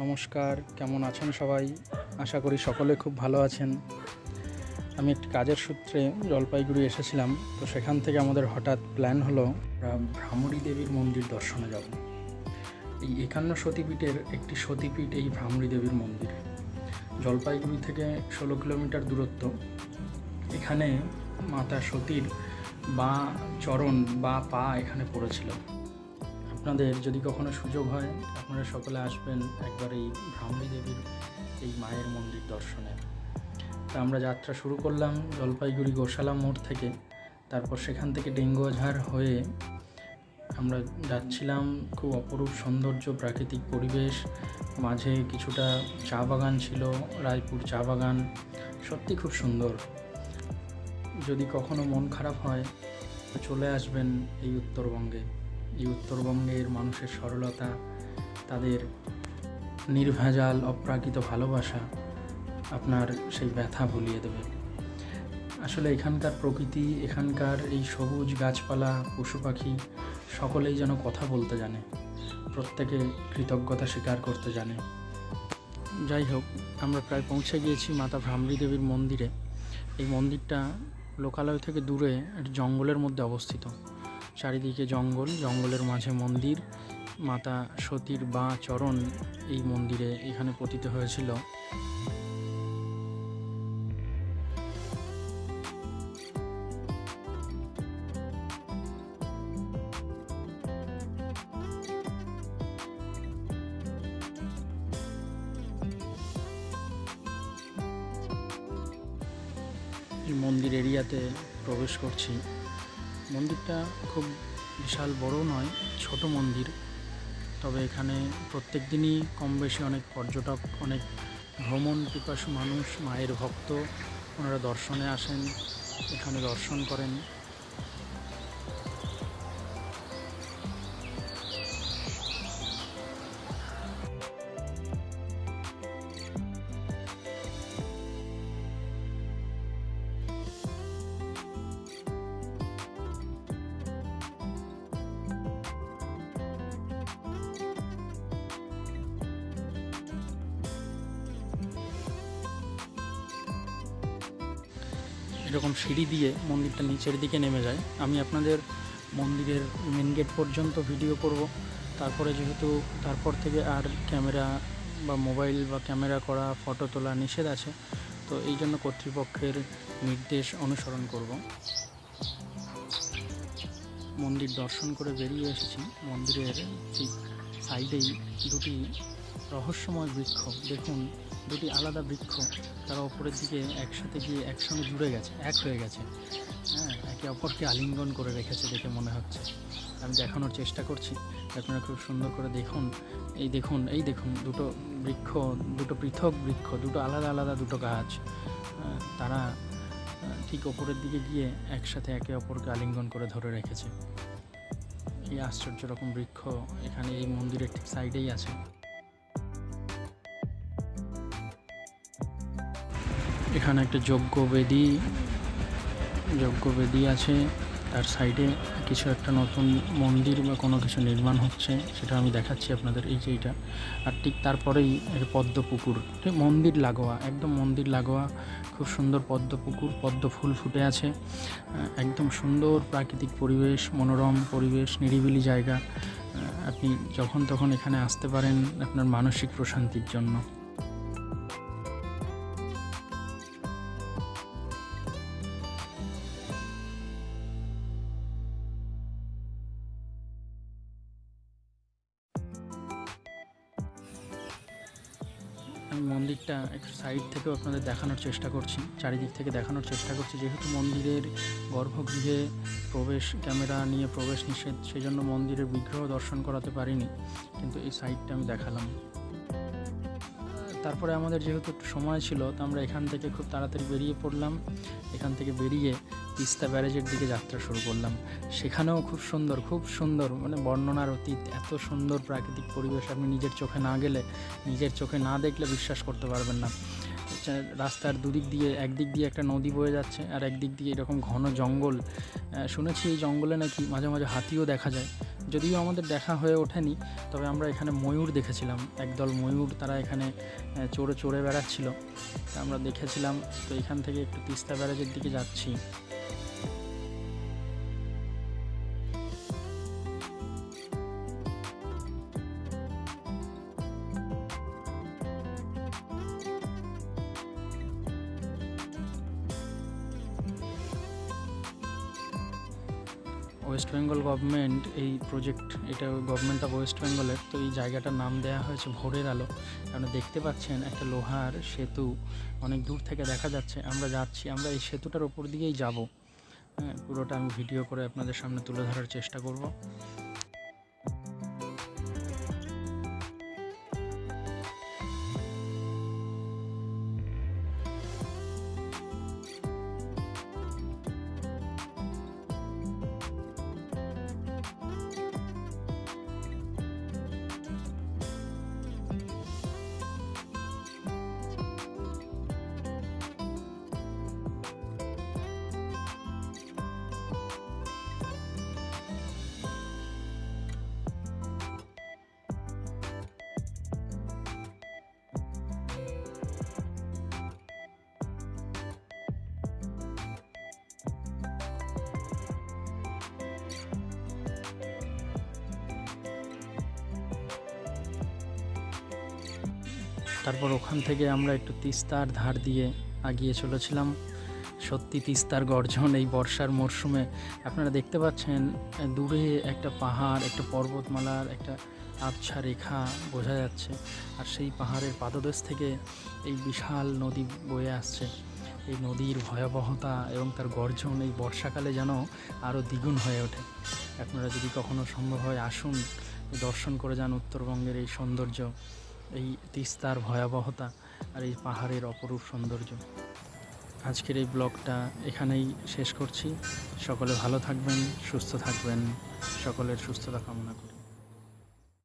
নমস্কার, কেমন আছেন সবাই? আশা করি সকলে খুব ভালো আছেন। আমি একটি কাজের সূত্রে জলপাইগুড়ি এসেছিলাম, তো সেখান থেকে আমাদের হঠাৎ প্ল্যান হলো ভ্রামরী দেবীর মন্দির দর্শনে যাব। এই একান্ন সতীপীঠের একটি সতীপীঠ এই ভ্রামরী দেবীর মন্দির। জলপাইগুড়ি থেকে ষোলো কিলোমিটার দূরত্ব। এখানে মাতা সতীর বা চরণ বা পা এখানে পড়েছিল। আপনাদের যদি কখনো সুযোগ হয়, আপনারা সকলে আসবেন একবার এই ভ্রামরী দেবীর এই মায়ের মন্দির দর্শনে। তা আমরা যাত্রা শুরু করলাম জলপাইগুড়ি গোশালা মোড় থেকে। তারপর সেখান থেকে ডেঙ্গুয়াঝাড় হয়ে আমরা যাচ্ছিলাম খুব অপরূপ সৌন্দর্য, প্রাকৃতিক পরিবেশ। মাঝে কিছুটা চা বাগান ছিল, রায়পুর চা বাগান। সত্যি খুব সুন্দর। যদি কখনো মন খারাপ হয়, চলে আসবেন এই উত্তরবঙ্গে। এই উত্তরবঙ্গের মানুষের সরলতা, তাদের নির্ভেজাল, অপ্রাকৃত ভালোবাসা আপনার সেই ব্যথা ভুলিয়ে দেবে। আসলে এখানকার প্রকৃতি, এখানকার এই সবুজ গাছপালা, পশু পাখি, সকলেই যেন কথা বলতে জানে, প্রত্যেকে কৃতজ্ঞতা স্বীকার করতে জানে। যাই হোক, আমরা প্রায় পৌঁছে গিয়েছি মাতা ভ্রামরী দেবীর মন্দিরে। এই মন্দিরটা লোকালয় থেকে দূরে, জঙ্গলের মধ্যে অবস্থিত। চারিদিকে জঙ্গল, জঙ্গলের মাঝে মন্দির, মাতা সতীর বা চরণ এই মন্দিরে এখানে পতিত হয়েছিল। মন্দির এরিয়াতে প্রবেশ করছি। মন্দিরটা খুব বিশাল বড় নয়, ছোট মন্দির। তবে এখানে প্রত্যেক দিনই কম বেশি অনেক পর্যটক, অনেক ভ্রমণ পিপাসু মানুষ, মায়ের ভক্ত ওনারা দর্শনে আসেন, এখানে দর্শন করেন। এরকম সিঁড়ি দিয়ে মন্দিরটা নিচের দিকে নেমে যায়। আমি আপনাদের মন্দিরের মেন গেট পর্যন্ত ভিডিও করব। তারপরে যেহেতু তারপর থেকে আর ক্যামেরা বা মোবাইল বা ক্যামেরা করা ফটো তোলা নিষেধ আছে, তো এই জন্য কর্তৃপক্ষের নির্দেশ অনুসরণ করব। মন্দির দর্শন করে বেরিয়ে এসেছি। মন্দিরের ঠিক সাইডেই দুটি রহস্যময় বৃক্ষ। দেখুন দুটি আলাদা বৃক্ষ। তারা ওপরের দিকে একসাথে গিয়ে একসঙ্গে জুড়ে গেছে এক হয়ে গেছে। হ্যাঁ একে অপরকে আলিঙ্গন করে রেখেছে দেখে মনে হচ্ছে। আমি দেখানোর চেষ্টা করছি। আপনারা খুব সুন্দর করে দেখুন। এই দেখুন এই দেখুন দুটো বৃক্ষ দুটো পৃথক বৃক্ষ দুটো আলাদা আলাদা দুটো গাছ। হ্যাঁ, তারা ঠিক ওপরের দিকে গিয়ে একসাথে একে অপরকে আলিঙ্গন করে ধরে রেখেছে। এই আশ্চর্য রকম বৃক্ষ এখানে এই মন্দিরের ঠিক সাইডেই আছে। এখানে একটা যজ্ঞ বেদি যজ্ঞ বেদি আছে। তার সাইডে কিছু একটা নতুন মন্দির বা কোনো কিছু নির্মাণ হচ্ছে, সেটা আমি দেখাচ্ছি আপনাদের এই যে এইটা আর ঠিক তারপরেই একটা পদ্ম পুকুর ঠিক মন্দির লাগোয়া, একদম মন্দির লাগোয়া, খুব সুন্দর পদ্ম পুকুর পদ্ম ফুল ফুটে আছে। একদম সুন্দর প্রাকৃতিক পরিবেশ, মনোরম পরিবেশ, নিরিবিলি জায়গা। আপনি যখন তখন এখানে আসতে পারেন আপনার মানসিক প্রশান্তির জন্য। আমি মন্দিরটা একটু সাইড থেকেও আপনাদের দেখানোর চেষ্টা করছি, চারিদিক থেকে দেখানোর চেষ্টা করছি। যেহেতু মন্দিরের গর্ভগৃহে প্রবেশ, ক্যামেরা নিয়ে প্রবেশ নিষেধ সেই জন্য মন্দিরের বিগ্রহ দর্শন করাতে পারিনি, কিন্তু এই সাইডটা আমি দেখালাম। তারপরে আমাদের যেহেতু একটু সময় ছিল, তো আমরা এখান থেকে খুব তাড়াতাড়ি বেরিয়ে পড়লাম। এখান থেকে বেরিয়ে তিস্তা ব্যারেজের দিকে যাত্রা শুরু করলাম। সেখানেও খুব সুন্দর খুব সুন্দর মানে বর্ণনার অতীত, এত সুন্দর প্রাকৃতিক পরিবেশ আপনি নিজের চোখে না গেলে, নিজের চোখে না দেখলে বিশ্বাস করতে পারবেন না। চা- রাস্তার দুদিক দিয়ে, একদিক দিয়ে একটা নদী বয়ে যাচ্ছে আর একদিক দিয়ে এরকম ঘন জঙ্গল। শুনেছি এই জঙ্গলে নাকি মাঝে মাঝে হাতিও দেখা যায়। যদিও আমাদের দেখা হয়ে ওঠেনি, তবে আমরা এখানে ময়ূর দেখেছিলাম। একদল ময়ূর তারা এখানে চড়ে চড়ে বেড়াচ্ছিল। আমরা দেখেছিলাম, তো এখান থেকে একটু তিস্তা ব্যারাজের দিকে যাচ্ছি। ওয়েস্ট বেঙ্গল গভর্নমেন্ট এই প্রজেক্ট এটা গভর্নমেন্ট অফ ওয়েস্ট বেঙ্গলের তো এই জায়গাটার নাম দেওয়া হয়েছে ভোরের আলো। কারণ দেখতে পাচ্ছেন একটা লোহার সেতু, অনেক দূর থেকে দেখা যাচ্ছে। আমরা যাচ্ছি, আমরা এই সেতুটার ওপর দিয়েই যাব। হ্যাঁ পুরোটা আমি ভিডিও করে আপনাদের সামনে তুলে ধরার চেষ্টা করব। তারপর ওখান থেকে আমরা একটু তিস্তার ধার দিয়ে আগিয়ে চলেছিলাম। সত্যি তিস্তার গর্জন এই বর্ষার মরশুমে। আপনারা দেখতে পাচ্ছেন, দূরে একটা পাহাড়, একটা পর্বতমালার একটা আবছা রেখা বোঝা যাচ্ছে। আর সেই পাহাড়ের পাদদেশ থেকে এই বিশাল নদী বয়ে আসছে। এই নদীর ভয়াবহতা এবং তার গর্জন এই বর্ষাকালে যেন আরও দ্বিগুণ হয়ে ওঠে। আপনারা যদি কখনো সম্ভব হয়, আসুন, দর্শন করে যান উত্তরবঙ্গের এই সৌন্দর্য। এই তিস্তার ভয়াবহতা আর এই পাহাড়ের অপরূপ সৌন্দর্য। আজকের এই ব্লগটা এখানেই শেষ করছি। সকলে ভালো থাকবেন, সুস্থ থাকবেন। সকলের সুস্থতা কামনা করি।